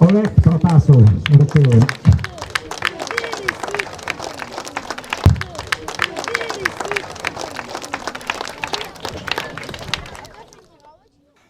Олег Протасов, Смертилин.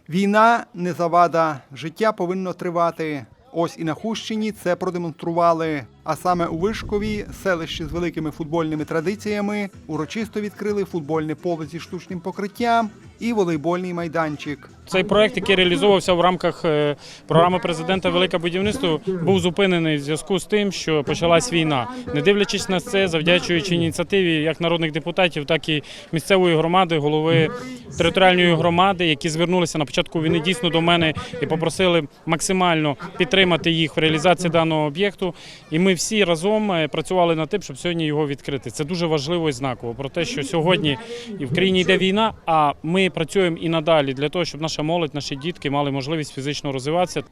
Війна не завада, життя повинно тривати. Ось і на Хущині це продемонстрували. А саме у Вишкові, селищі з великими футбольними традиціями, урочисто відкрили футбольне поле зі штучним покриттям і волейбольний майданчик. Цей проект, який реалізовувався в рамках е, програми президента Велике будівництво, був зупинений в зв'язку з тим, що почалась війна. Не дивлячись на це, завдячуючи ініціативі як народних депутатів, так і місцевої громади, голови територіальної громади, які звернулися на початку війни дійсно до мене і попросили максимально підтримати їх в реалізації даного об'єкту. І ми всі разом е, працювали над тим, щоб сьогодні його відкрити. Це дуже важливо і знаково про те, що сьогодні в країні йде війна, а ми працюємо і надалі для того, щоб наша молодь, наші дітки мали можливість фізично розвиватися.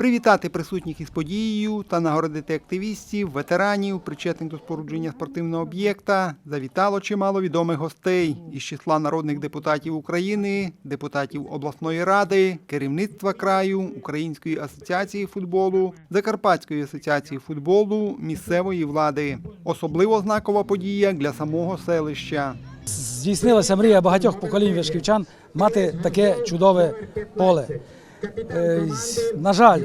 Привітати присутніх із подією та нагородити активістів, ветеранів, причетних до спорудження спортивного об'єкта, завітало чимало відомих гостей із числа народних депутатів України, депутатів обласної ради, керівництва краю, Української асоціації футболу, Закарпатської асоціації футболу, місцевої влади. Особливо знакова подія для самого селища. Здійснилася мрія багатьох поколінь вишківчан мати таке чудове поле. Е, На жаль,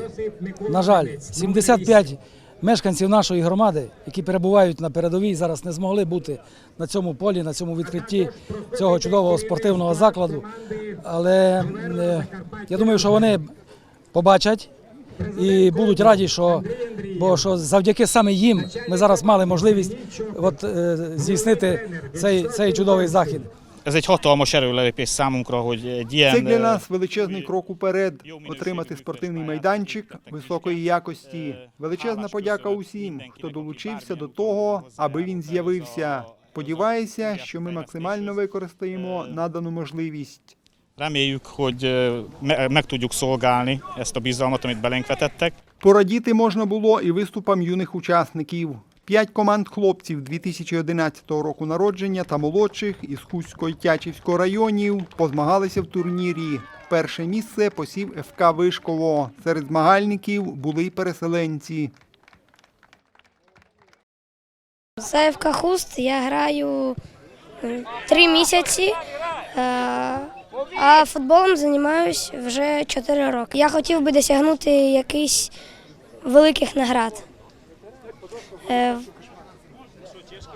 на жаль, 75 мешканців нашої громади, які перебувають на передовій, зараз не змогли бути на цьому полі, на цьому відкритті цього чудового спортивного закладу. Але е, я думаю, що вони побачать і будуть раді, що, бо що завдяки саме їм ми зараз мали можливість от, е, здійснити цей, цей чудовий захід. Це для нас величезний крок уперед. Отримати спортивний майданчик високої якості. Величезна подяка усім, хто долучився до того, аби він з'явився. Сподіваюся, що ми максимально використаємо надану можливість. Reméljük, hogy meg tudjuk szolgálni ezt a bizalmat, amit belénk vetettek. Порадіти можна було і виступам юних учасників. П'ять команд хлопців 2011 року народження та молодших із Хуського й Тячівського районів позмагалися в турнірі. Перше місце посів ФК Вишково. Серед змагальників були й переселенці. За ФК Хуст я граю три місяці, а футболом займаюся вже чотири роки. Я хотів би досягнути якихось великих наград. Е,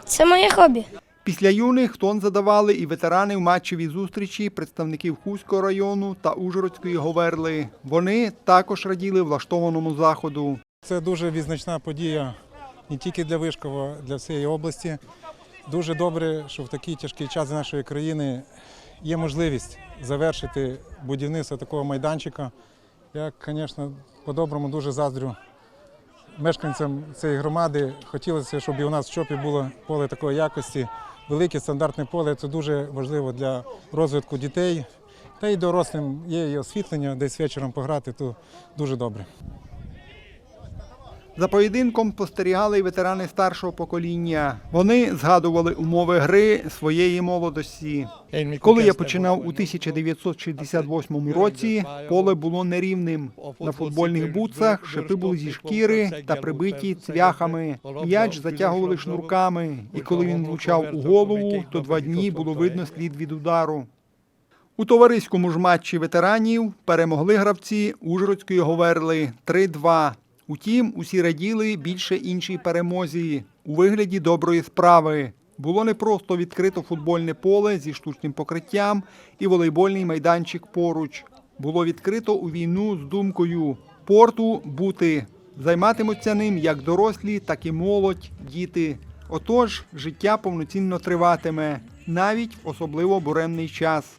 Це моє хобі. Після юних тон задавали і ветерани в матчевій зустрічі представників Хуського району та Ужгородської Говерли. Вони також раділи влаштованому заходу. Це дуже відзначна подія не тільки для Вишкова, для всієї області. Дуже добре, що в такий тяжкий час нашої країни є можливість завершити будівництво такого майданчика. Я, звісно, по-доброму дуже заздрю мешканцям цієї громади. Хотілося, щоб і у нас в ЧОПі було поле такої якості. Велике стандартне поле це дуже важливо для розвитку дітей. Та й дорослим є і освітлення, десь вечором пограти, то дуже добре. За поєдинком спостерігали й ветерани старшого покоління. Вони згадували умови гри своєї молодості. Коли я починав у 1968 році, поле було нерівним. На футбольних бутсах шипи були зі шкіри та прибиті цвяхами. М'яч затягували шнурками, і коли він влучав у голову, то два дні було видно слід від удару. У товариському ж матчі ветеранів перемогли гравці Ужгородської Говерли 3-2. Утім, усі раділи більше іншій перемозі у вигляді доброї справи. Було не просто відкрито футбольне поле зі штучним покриттям і волейбольний майданчик поруч. Було відкрито у війну з думкою порту бути. Займатимуться ним як дорослі, так і молодь, діти. Отож, життя повноцінно триватиме, навіть особливо буремний час.